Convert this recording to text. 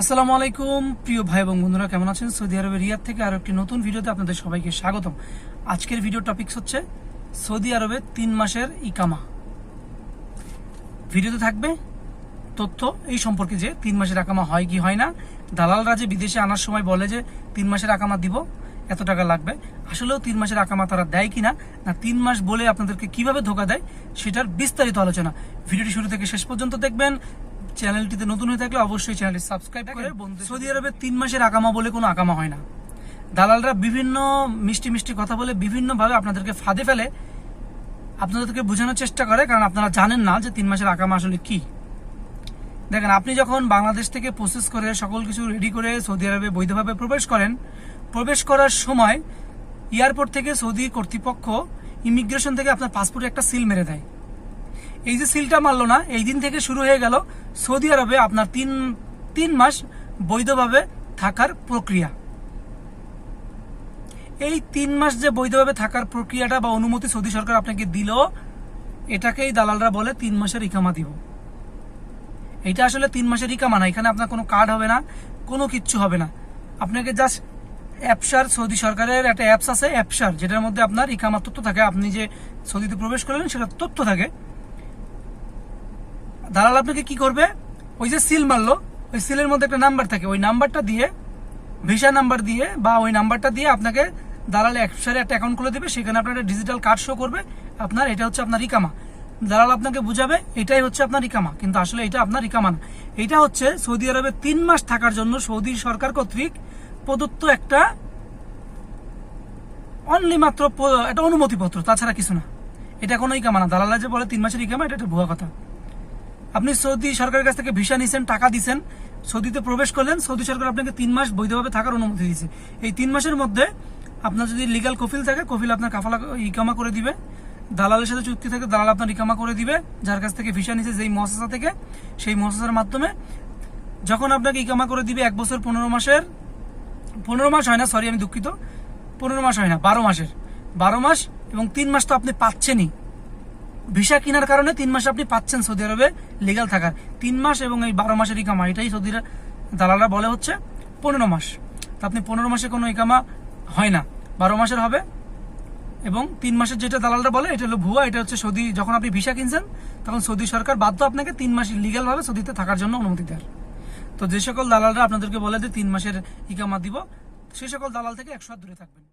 আসসালামু আলাইকুম, প্রিয় ভাই এবং বন্ধুরা, কেমন আছেন? সৌদি আরবের রিয়াদ থেকে আরও একটি নতুন ভিডিওতে আপনাদের সবাইকে স্বাগতম। আজকের ভিডিও টপিকস হচ্ছে সৌদি আরবে তিন মাসের ইকামা। ভিডিওতে থাকবে তথ্য, এই সম্পর্কে যে তিন মাসের আকামা হয় কি হয় না। দালালরা যে বিদেশে আনার সময় বলে যে তিন মাসের আকামা দিব, এত টাকা লাগবে। আসলেও তিন মাসের আকামা তারা দেয় কিনা, না তিন মাস বলে আপনাদেরকে কীভাবে ধোকা দেয়, সেটার বিস্তারিত আলোচনা। ভিডিওটি শুরু থেকে শেষ পর্যন্ত দেখবেন। চ্যানেলটিতে নতুন হয়ে থাকলে অবশ্যই চ্যানেলটি সাবস্ক্রাইব করে বন্ধু সৌদি আরবে তিন মাসের আকামা বলে কোনো আকামা হয় না। দালালরা বিভিন্ন মিষ্টি মিষ্টি কথা বলে বিভিন্নভাবে আপনাদেরকে ফাঁদে ফেলে। আপনাদেরকে বোঝানোর চেষ্টা করে কারণ আপনারা জানেন না যে তিন মাসের আকামা আসলে কি। দেখেন আপনি যখন বাংলাদেশ থেকে প্রসেস করে সকল কিছু রেডি করে সৌদি আরবে বৈধভাবে প্রবেশ করেন প্রবেশ করার সময় এয়ারপোর্ট থেকে সৌদি কর্তৃপক্ষ ইমিগ্রেশন থেকে আপনার পাসপোর্টে একটা সিল মেরে দেয়। এই যে সিলটা মারলো না, এই দিন থেকে শুরু হয়ে গেল সৌদি আরবে আপনার তিন তিন মাস বৈধভাবে থাকার প্রক্রিয়া। এই তিন মাস যে বৈধভাবে থাকার প্রক্রিয়াটা বা অনুমতি সৌদি সরকার আপনাকে দিল, এটাকেই দালালরা বলে তিন মাসের ইকামা দিব। এটা আসলে তিন মাসের ইকামা না, এখানে আপনার কোনো কার্ড হবে না, কোনো কিচ্ছু হবে না। আপনাকে জাস্ট অ্যাপসার, সৌদি সরকারের একটা অ্যাপস আছে, অ্যাপসার, যেটার মধ্যে আপনার ইকামার তথ্য থাকে। আপনি যে সৌদিতে প্রবেশ করলেন সেটা তথ্য থাকে। দালাল আপনাকে কি করবে? ওই যে সিল মারলো। ওই সিলের মধ্যে একটা নাম্বার থাকে। ওই নাম্বারটা দিয়ে ভিসা নাম্বার দিয়ে বা ওই নাম্বারটা দিয়ে আপনাকে দালাল একসাথে একটা অ্যাকাউন্ট খুলে দেবে। সেখানে আপনার একটা ডিজিটাল কার্ড শো করবে। আপনার এটা হচ্ছে আপনার ইকামা। দালাল আপনাকে বুঝাবে, এটাই হচ্ছে আপনার ইকামা। কিন্তু আসলে এটা আপনার ইকামা না। এটা হচ্ছে সৌদি আরবে তিন মাস থাকার জন্য সৌদি সরকার কর্তৃক প্রদত্ত একটা অনলি মাত্র একটা অনুমতিপত্র। তাছাড়া কিছু না। এটা কোনো ইকামা না। দালালা যে বলে তিন মাসের ইকামা, এটা একটা ভুয়া কথা। আপনি সৌদি সরকারের কাছ থেকে ভিসা নিছেন, টাকা দিছেন, সৌদিতে প্রবেশ করলেন, সৌদি সরকার আপনাকে তিন মাস বৈধভাবে থাকার অনুমতি দিয়েছে। এই তিন মাসের মধ্যে আপনার যদি লিগাল কফিল থাকে, কফিল আপনার কাফালা ইকামা করে দিবে, দালালের সাথে চুক্তি থাকে, দালাল আপনার ইকামা করে দিবে, যার কাছ থেকে ভিসা নিছে যেই মহাসা থেকে, সেই মহাসার মাধ্যমে যখন আপনাকে ইকামা করে দিবে এক বছর পনেরো মাসের, পনেরো মাস হয় না সরি আমি দুঃখিত, পনেরো মাস হয় না, বারো মাসের। বারো মাস এবং তিন মাস তো আপনি পাচ্ছেনই। ভিসা কেনার কারণে তিন মাস আপনি পাচ্ছেন সৌদি আরবে লিগাল থাকার। তিন মাস এবং এই বারো মাসের ইকামা, এটাই সৌদি দালালরা বলে হচ্ছে পনেরো মাস। তা আপনি পনেরো মাসে কোনো ইকামা হয় না। বারো মাসের হবে এবং তিন মাসের যেটা দালালরা বলে, এটা হলো ভুয়া, এটা হচ্ছে সৌদি যখন আপনি ভিসা কিনছেন, তখন সৌদি সরকার বাধ্য আপনাকে তিন মাস লিগালভাবে সৌদিতে থাকার জন্য অনুমতি দেয়। তো যে সকল দালালরা আপনাদেরকে বলে যে তিন মাসের ইকামা দিব সেই সকল দালাল থেকে একশো দূরে থাকবেন।